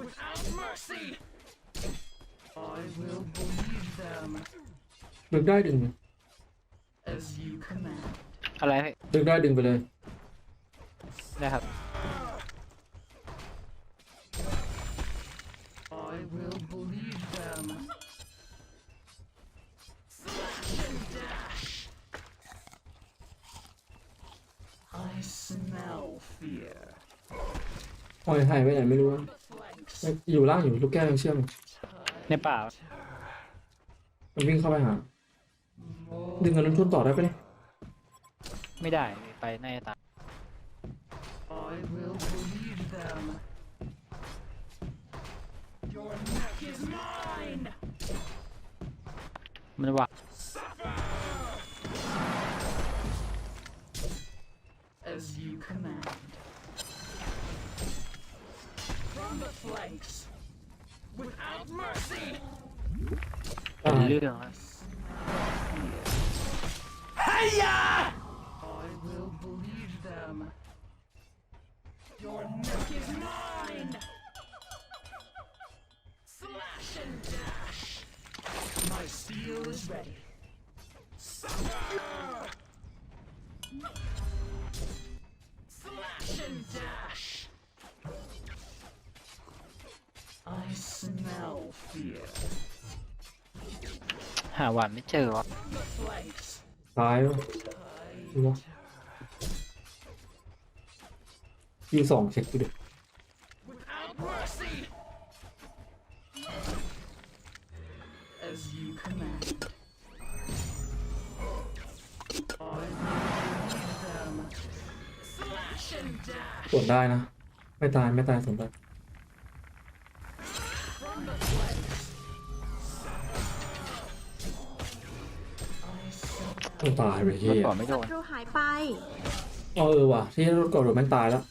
Without mercy. I will believe them ดึงได้ดึง as you command. อะไรพี่ ดึงได้ดึงไปเลย ได้ครับ I will believe them. Slash and dash. I smell fear. ปล่อยหายไปไหนไม่รู้อะ Flanks. อยู่ล่างอยู่ลูกแก้วยังเชื่อมในป่ามันวิ่งเข้าไปหาดึงกันนั้นทุนต่อได้ปะเนี่ยไม่ได้ไปน่าจะตาย I will believe them. Your neck is mine. มันว่า the flanks. Without mercy. Oh, yes. I will bleed them. Your neck is mine. Slash and dash. My steel is ready. าวานไม่เจอวะซ้ายวะดูวะยูสองเช็คกูดิวดได้นะ ไม่ตาย ไม่ตายสมบัติ ต้องตายไปรเฮีถยก่อนไม่โดศันตรูหายไปเออว่ะที่รถกอดรถมันตายแล้ว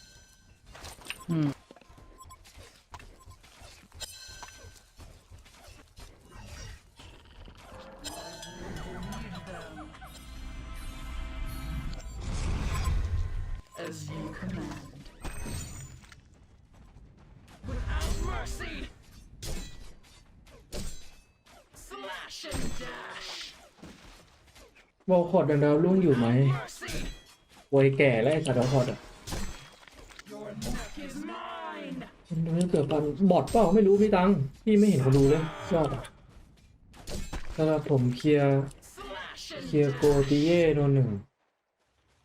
วอลคอร์ดดาวรุ่งอยู่ไหม Mercy. วัยแก่แล้วไอ้สัตว์วอลคอร์ดอะ Your neck is mine. มันไม่เกิดปันบอดเปล่าไม่รู้พี่ตังพี่ไม่เห็นคนดูเลยยอดอะสำหรับผมเคลียร์ Slash เค and ลียร์โกติเย่โดนหนึ่ง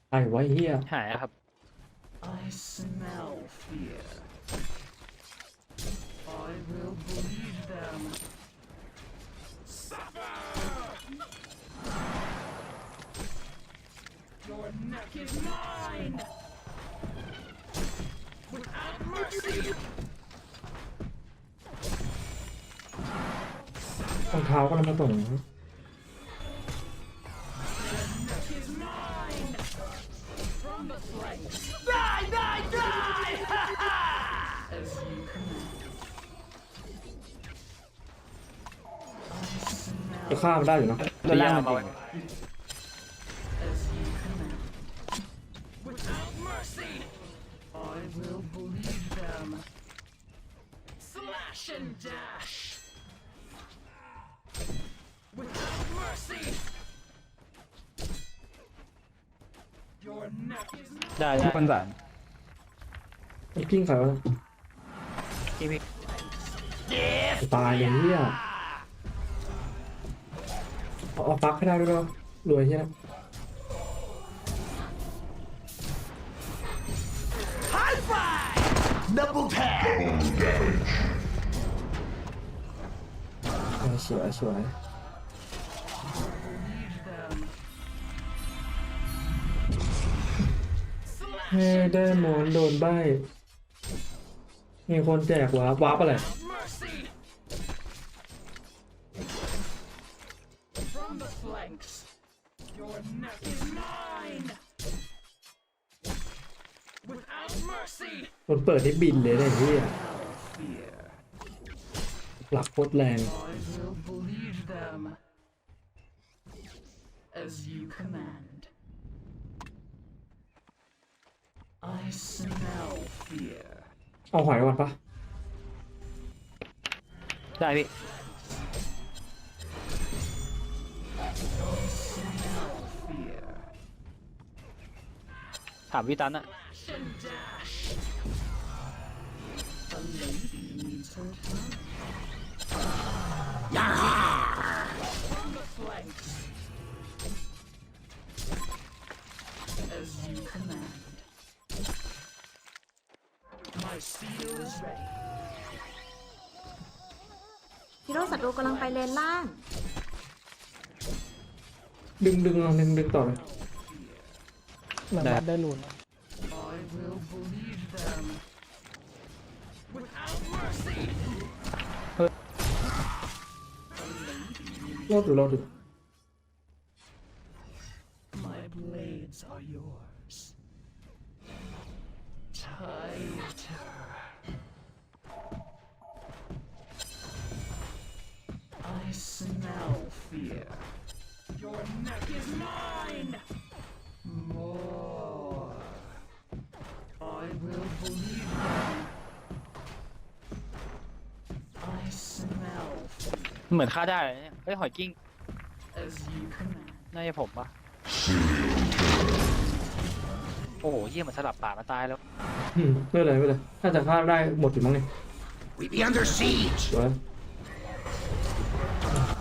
ไอ้ไว้เฮียหายอะครับ I smell fear. I will believe is mine. Without mercy. รองเท้ากำลังมาส่ง Neck is mine. From the flanks. Die, die, die! As you command. I จะ smell ฆ่ามันได้อยู่นะเรือล่างมันเอาเก่ง will believe them. Slash and dash. Without mercy. Your neck is ได้ได้ทุกคนสารมันกิ้งใครวะพี่พี่ตายอย่างเฮียเอาเอาปักให้ได้ด้วยเหรอรวยเฮีย นะเออสวยสวย them. เฮ้ได้หมอนโดนใบ มีคนแจกวาร์ปวาร์ปอะไร Mercy. From the flanks. Your neck is mine. Without mercy. คนเปิดให้บินเลยได้เฮีย Fear. หลักโคตรแรง I will believe them. As you command. I smell fear. เอาหอยก่อนปะได้พี่ Fear. ถามพี่ตันอะ and dash. A lady needs her time. From the flanks. As you command. My steel is ready. ฮีโร่ศัตรูกำลังไปเลนล่าง ดึงดึงลองดึงดึงต่อเลยหลังบัตได้ลูน I will รอดอ เหมือนฆ่าได้เลยเนี่ยเฮ้ยหอยกิ้ง as you command. น่าจะผมปะโอ้โหเยี่ยมันสลับป่ามาตายแล้ว อืมไม่เป็นไรไม่เป็นไรถ้าจะฆ่าได้หมดอยู่มั้งเนี่ย We be under siege. สวย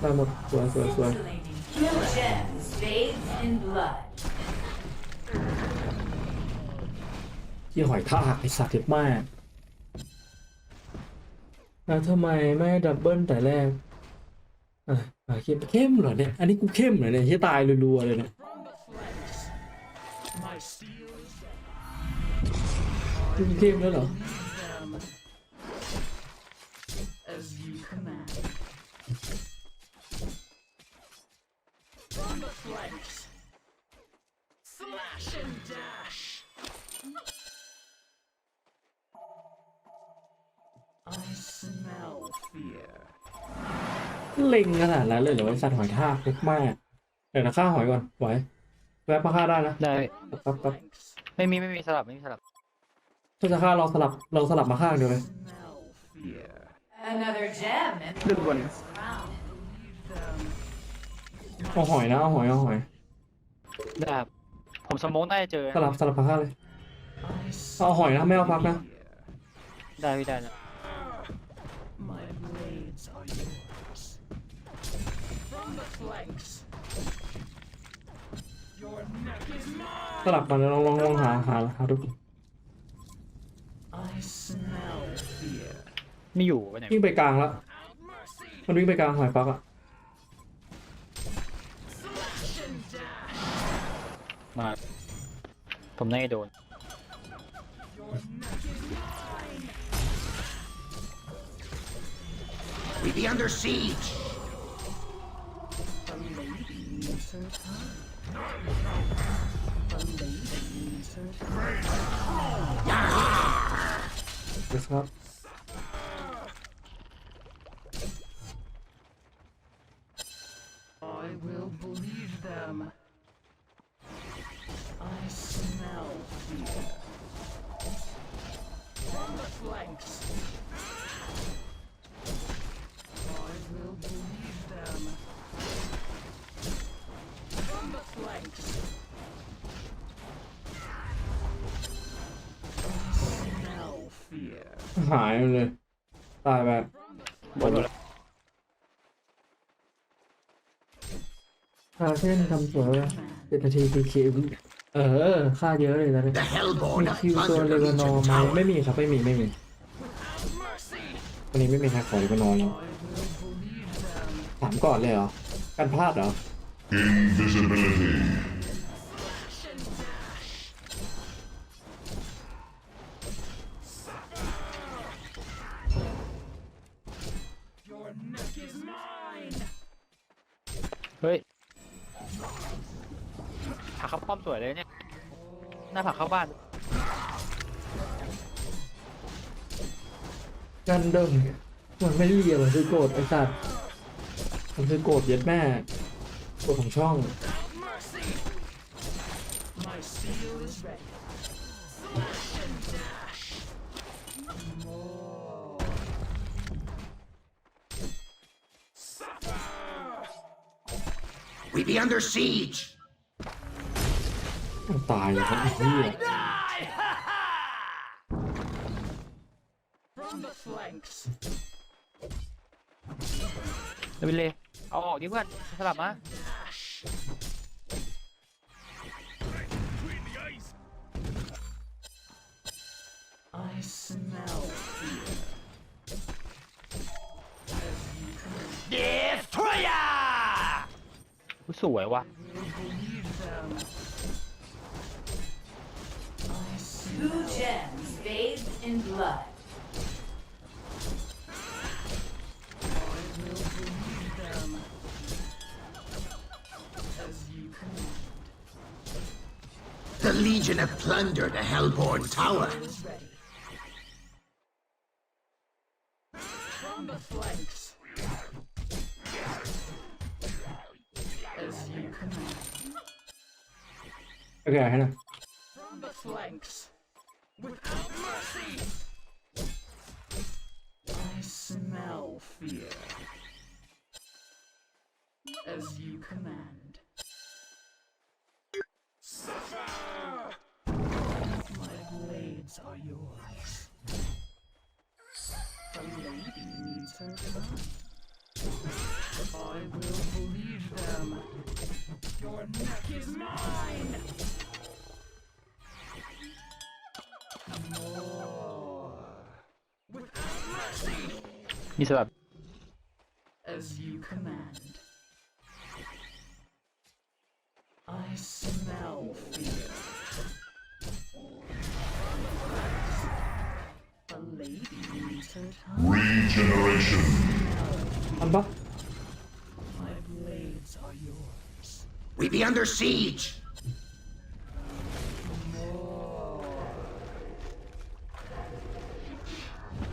ได้หมดสวยสวยสวย Kill gems bathed in blood. ที่หอยทากไอสัตว์เจ็บมากแล้วทำไมไม่ดับเบิลแต่แรก อะอะเข้มเข้มเหรอเนี่ย อันนี้กูเข้มเหรอเนี่ยที่ตายรัวๆเลยเนี่ย From the flanks. My steel is ready. กูเข้มแล้วเหรอ เล็งขนาดนั้นเลยเหรอไอสัตว์หอยทากเล็กมากเดี๋ยวนะฆ่าหอยก่อนไหวแวะมาฆ่าได้นะได้ครับครับ Flanks. ไม่มีไม่มีสลับไม่มีสลับถ้าจะฆ่าเราสลับเราสลับมาฆ่าเดียวเลย Smell fear. Another gem and ดึงบน round. Them เอาหอยนะเอาหอยเอาหอยได้ครับผมสโมองน่าจะเจอสลับสลับมาฆ่าเลย I เอาหอยนะไม่เอาพักนะ fear. ได้พี่ได้นะ สลับกันล้วลองลองลองหาหาหาดูสิไม่อยู่ไปไหนวิ่งไปกลางแล้วมันวิ่งไปกลางหอยปลักอะมาผมน่าจะโดน We be under siege. This one. ไปเลย ตายไปหมดแล้วคาเส้นทำสวยเลยเจ็ดนาทีพีคิวเออ ค่าเยอะเลยนะเนี่ย The hellborn มี have คิวตัว plundered เล the วานอ Legion ไหม tower. ไม่มีครับ ไม่มี ไม่มี Without mercy. วันนี้ไม่มีใครขอเลวานอแล้ว I will believe them. ถามก่อนเลยเหรอการพลาดเหรอ Invisibility. ผักเข้าบ้านกันเดิมมันไม่เรียมันคือโกรธไอ้สัตว์มันคือโกรธเย็ดแม่โกรธของช่อง My seal is ready. ตายเลยครับไอ้เหี้ย From the flanks. เดวินเลยเอาออกดิเพื่อนสลับมา I smell fear. Destroyer! อุ๊ยสวยว่ะ in blood. will believe them. As you command. The Legion have plundered the Hellborn Tower. is ready. From the flanks. As you command. โอเคให้นะ From the flanks. Without mercy. I smell fear. As you command. Suffer! My blades are yours. The lady needs her time. I will believe them. Your neck is mine! มีสลับ As you command. I smell fear. The lady needs her time. Regeneration. ทันปะ My blades are yours. We be under siege.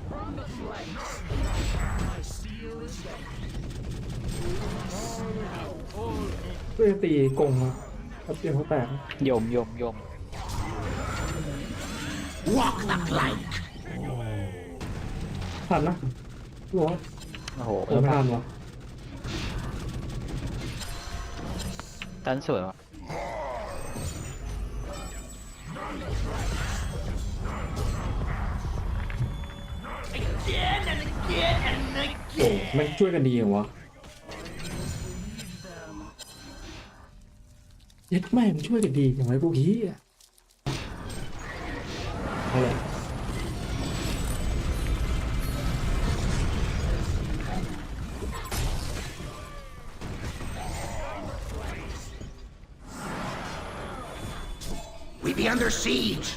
From the flanks. เพื่อตีกงมาครับเตรียมเขาแตกยมยมยม Walk the plank. ทันนะหัวโอ้โหโอ้ไม่ทันวะตันสวยว่ะโอ้แม่งช่วยกันดีเหรอวะ ย็ดแม่งช่วยกันดีอย่างไรพวกนี้อะ We be under siege.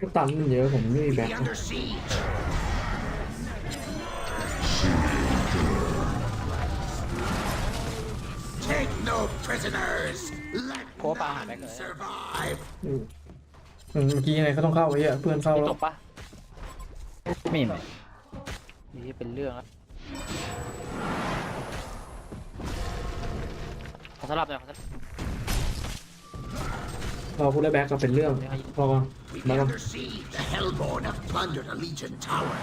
ก็ตันมันเยอะผมไม่มี We แบ็ค be under siege. Take no prisoners. Let Có ba none đánh rồi. survive. อืมอืมเมื่อกี้ยังไงก็ต้องเข้าไอ้เหี้ยเพื่อนเข้าไม่แล้จวบปะไม่เห็นนี่เป็นเรื่องแล้วขอสลับหน่อยขอสลับ พอกูได้แบ็คก็เป็นเรื่องพอก่อน We มา be ก่อน under siege. The Hellborn have plundered a Legion Tower.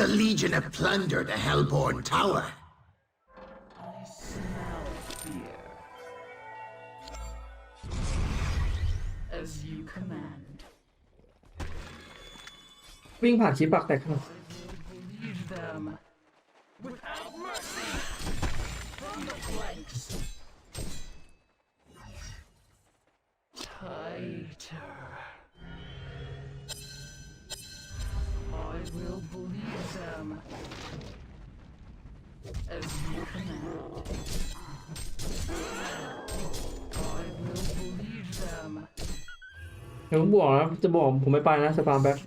The Legion have plundered the Hellborn Tower. As you command. วิ่งผ่านคลิปปากแตกขนาด Believe them. Without mercy. From the flanks. ดี๋ยวผมบอกนะจะบอกผมไม่ไปนะสปามแบ็ค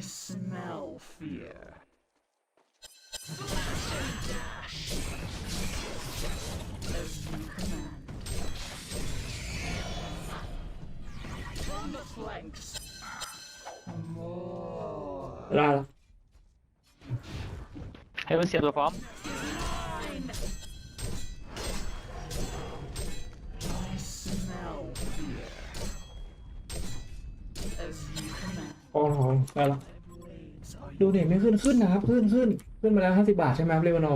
I smell fear. Slash and dash! As you command. From the flanks. More. Haven't seen the farm. พองทองได้และ My blades are ดูเนี่ยไม่ขึ้นขึ้นนะครับ ขึ้นขึ้นขึ้นมาแล้วห้าสิบาทใช่ไหมครับเรวานอ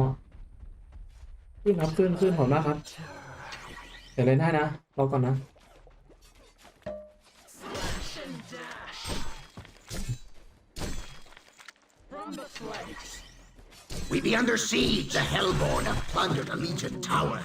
ขึ้นครับขึ้นขึ้นขอบมากครับเดี๋ยวเล่นให้นะรอก่อนนะ Slash and dash. From the flanks. We be under siege. The Hellborn have plundered a Legion tower.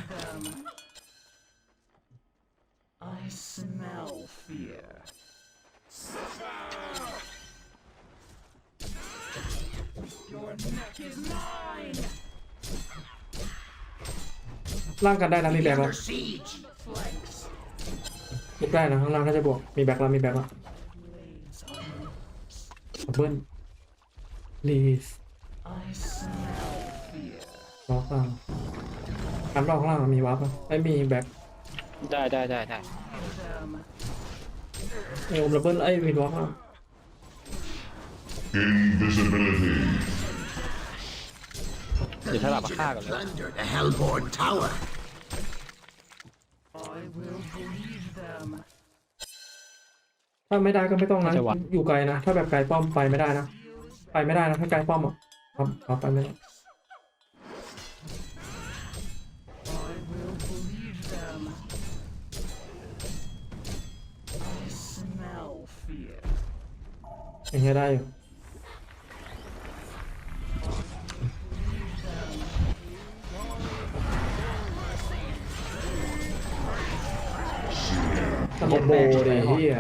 ล่างกันได้นะมี We แบ็ be คแล้ว under siege. Flanks. มีได้นะข้างล่างน่าจะบวกมีแบ็คแล้วมีแบ็คแล้ว Blades are yours. ดับเบิ้ลลีส I smell fear. ล็อกล่างกันรอบข้างล่างมีวับอะไม่มีแบ็คได้ได้ได้ได้ Them. เอวดับเบิ้ลไอ้ยมีล็อกล่าง Invisibility. The Để thằng nào mà Legion khác have rồi. plundered the Hellborn tower. I will believe them. ถ้าไม่ได้ก็ไม่ต้องนะ จะวัด อยู่ไกลนะ ถ้าแบบไกลป้อมไปไม่ได้นะ ไปไม่ได้นะ ถ้าไกลป้อมอะครับครับไปไม่ได้ I will believe them. I smell fear. อย่างเงี้ยได้อยู่ คอมโบเลยเฮีย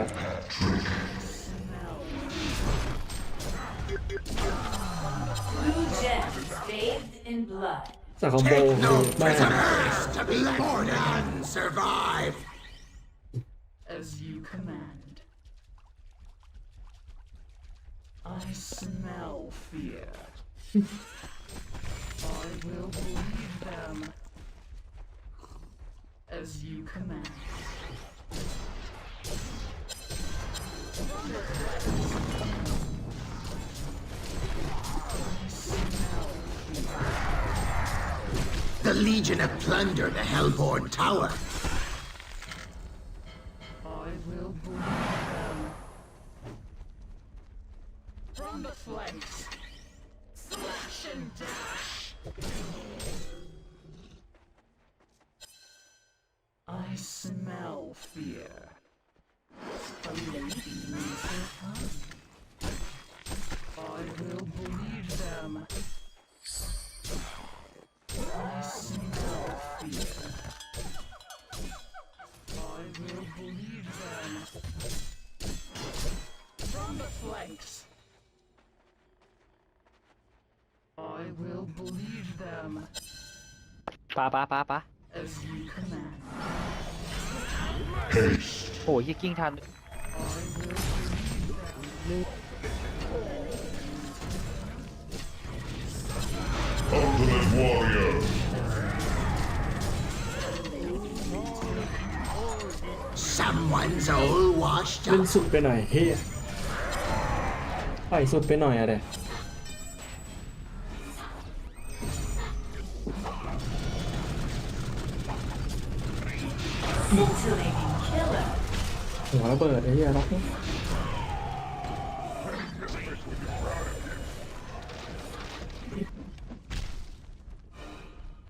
Blue gems bathed in blood. แต่คอมโบ Take คือ no ไม่ prisoners to be born and survive. As you command. I smell fear. I will believe them. As you command. Legion have plundered the Hellborn tower. the flanks. I will believe them ปาปาปาปา as you command. Haste. โอ้ยยิงกิ้งทัน I will believe them. Ultimate warrior. Someone's all washed เล่น up. สุดไปหน่อยเฮีย ปล่อยสุดไปหน่อยอะเด็ Scintillating killer. หัวระเบิดไอ้เหี้ยล็อก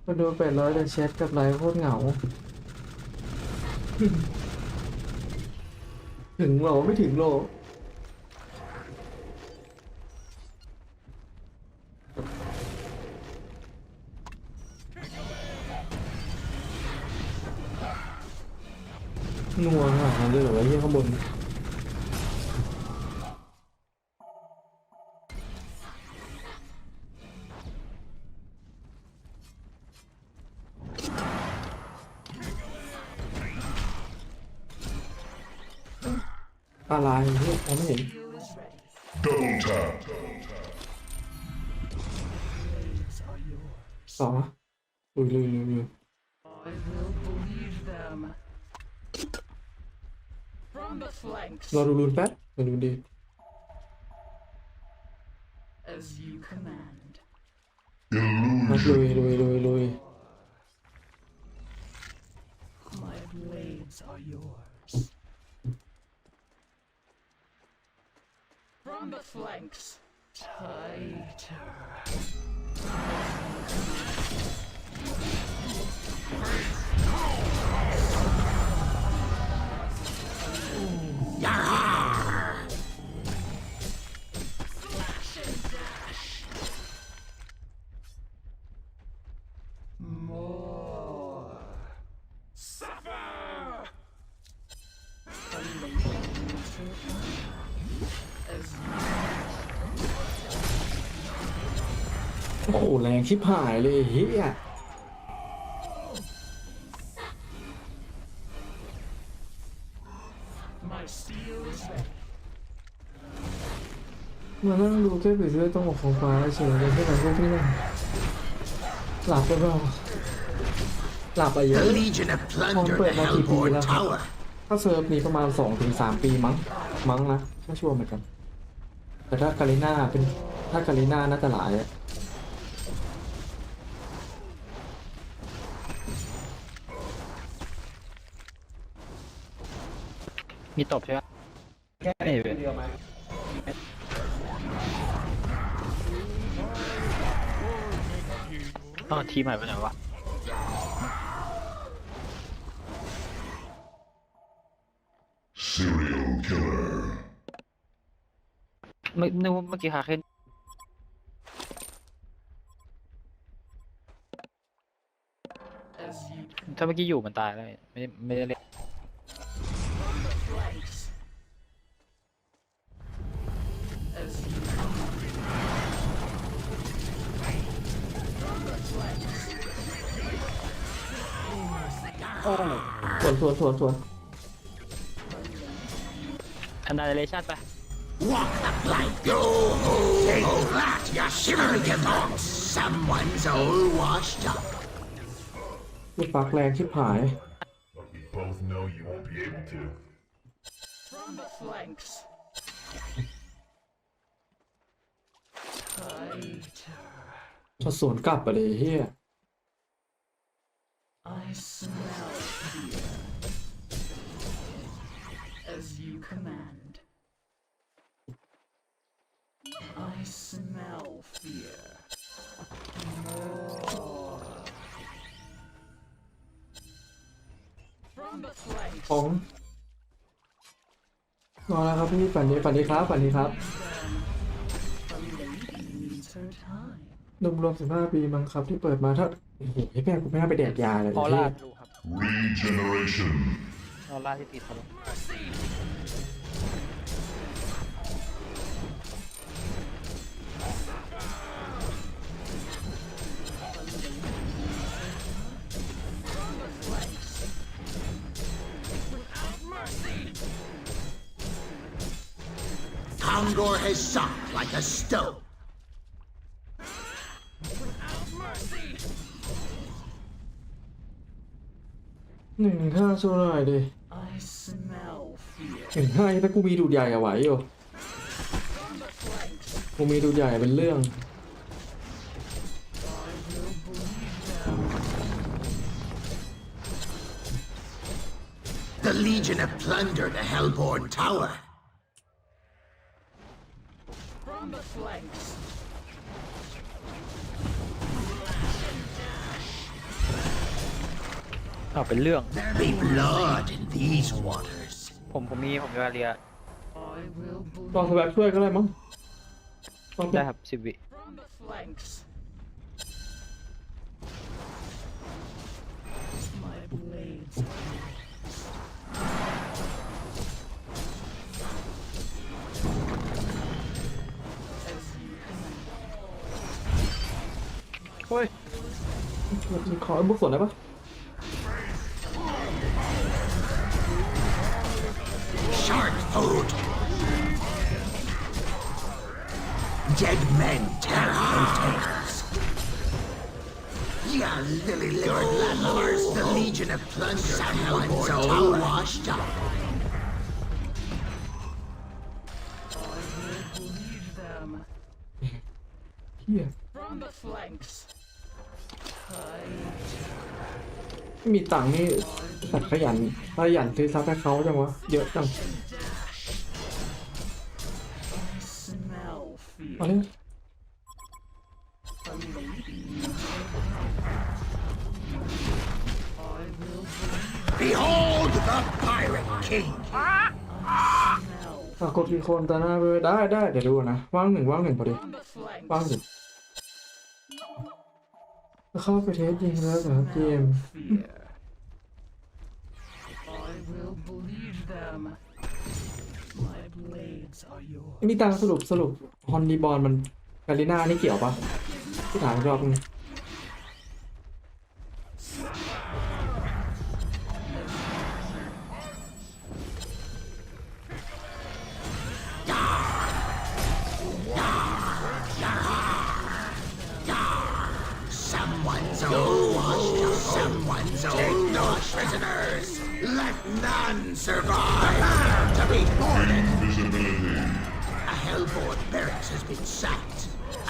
มาดูแปดร้อยแต่แชทกับไลฟ์โคตรเหงา ถึงโหรอไม่ถึงโห flanks, รอดูรูนแป๊บมาดูดี as you command. มาลุ แรงชิบหายเลยเฮีย my steel is ready. มานั่งดูแค่ไปเรื่อยต้องบอกของฟ้าเฉยเลยที่ไหนพวกนี้หลับไปเปล่าหลับไปเย The อะ Legion have plundered Không, the vậy mà thì Hellborn kỳ lắm. Tower. ถ้าเซิร์ฟนี้ประมาณสองถึงสามปีมั้ง มั้งนะไม่ชัวร์เหมือนกัน แต่ถ้าการีน่าเป็นถ้าการีน่าน่าจะหลายอะ มีตบใช่ไหมไม่เว้ยอ๋อทีมใหม่ไปไหนวะ Serial killer. เมื่อนึกว่าเมื่อกี้คาเคน As you ถ้าเมื่อกี้อยู่มันตายแล้วไม่ได้ไม่ได้เล่น ส่วนส่วนส่วนส่วนอันดาเลชั่นไป Walk the plank. Yo ho ho! That you shivering among someone's all washed up. ลูกปักแรงชิบหาย But we both know you won't be able to. from the flanks. Tighter. จะสวนกลับไปเลยเฮีย I smell I smell fear. More. From the flanks. ผมนอนแล้วครับพี่ฝันดีฝันดีครับฝันดีครับ A lady needs her time. หนุ่มรวมสิบห้าปีมั้งครับที่เปิดมาถ้าโอ้โหแม่กูไม่น่าไปแดกยาเลยออเฮีร่ายดูครับ Regeneration. ออร่าที่ติดเขา ลง Kongor has sunk like a stone. หนึ่งห้าโชว์หน่อยดิ I smell fear. หนึ่งห้าถ้ากูมีดูดใหญ่อะไหวอยู่กูมีดูดใหญ่เป็นเรื่อง The Legion have plundered the Hellborn Tower. From the flanks. อ้าวเป็นเรื่อง There be blood in these waters. ผมผมมีผมมีวาเรีย I will bleed ลองสแวบช่วยก็ได้มั้งลองได้ครับสิบวิ from the flanks. My blades. เฮ้ยขอบุกส่วนได้ปะ ม่มีตังค์นี่สัตว์ขยันขยันซื้อซับให้เขาจังวะ เยอะจัง Smell เอา fear. เลย Behold the Pirate King. อะกดกี่คนตาหน้าไปได้ได้เดี๋ยวดูนะว่างหนึ่งว่างหนึ่งพอดี From the flanks. ว่างหนึ่ง เข้าไปเทสยิงแล้วเหรอเกม Fear. I will bleed them. My blades are yours. มีตังค์สรุปสรุปฮอนดีบอลมันกาลิน่านี่เกี่ยวปะที่ถามอีกรอบนึง prisoners. Let none survive. To be boarded. Invisibility. A hellborn barracks has been sacked.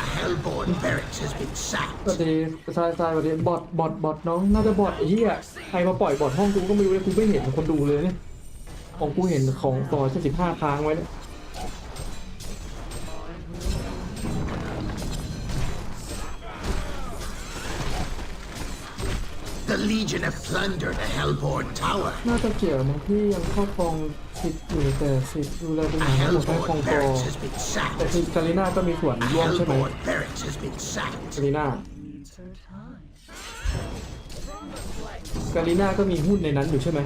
A hellborn barracks has been ส sacked. วัสดีทรายทรายสวัสดีบอทบอทบอทน้องน่าจะบอทไอ้เหี้ยใครมาปล่อยบอทห้องกูก็ไม่รู้เลยกูไม่เห็นคนดูเลยเนี่ยของกูเห็นของต่อสิบห้าค้างไว้เนี่ย Legion have plundered a hellborn tower. น่าจะเกี่ยวมั้งที่ยังครอบครองสิทธิ์อยู่แต่สิทธิ์ดูแลเป็น A หางหมดให้ครอง hellborn ครอ barracks has been แต่ sacked. ทีกาลิน่าก็มีส่วน A ร่วมใช่ไหม hellborn barracks has been sacked. กาลิน่า Needs her time. กาลิน่าก็มีหุ้นในนั้นอยู่ใช่ไหม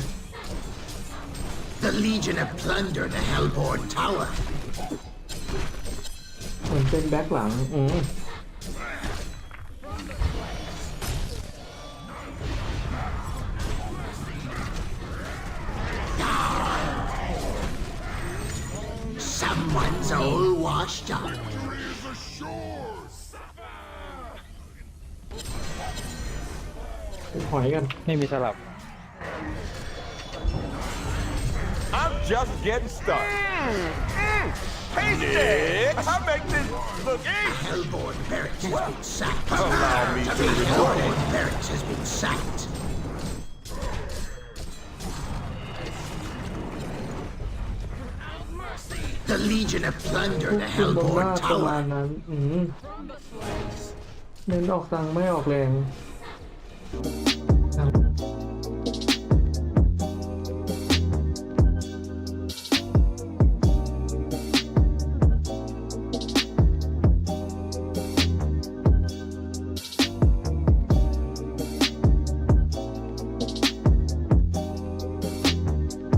The Legion have plundered a hellborn tower. เหมือนเป็นแบ็คหลังอืม Someone's all washed up. หอยกัน ไม่มีสลับ I'm just getting started. Taste it! I make this look easy. Hellborn barracks has been sacked. Allow me to report. Hellborn barracks has been sacked. legion of plunder to ทุกบนหน้า Hellborn ประมาณ Tower. นั้น อืมเน้นออกตังค์ไม่ออกแรง Thank you.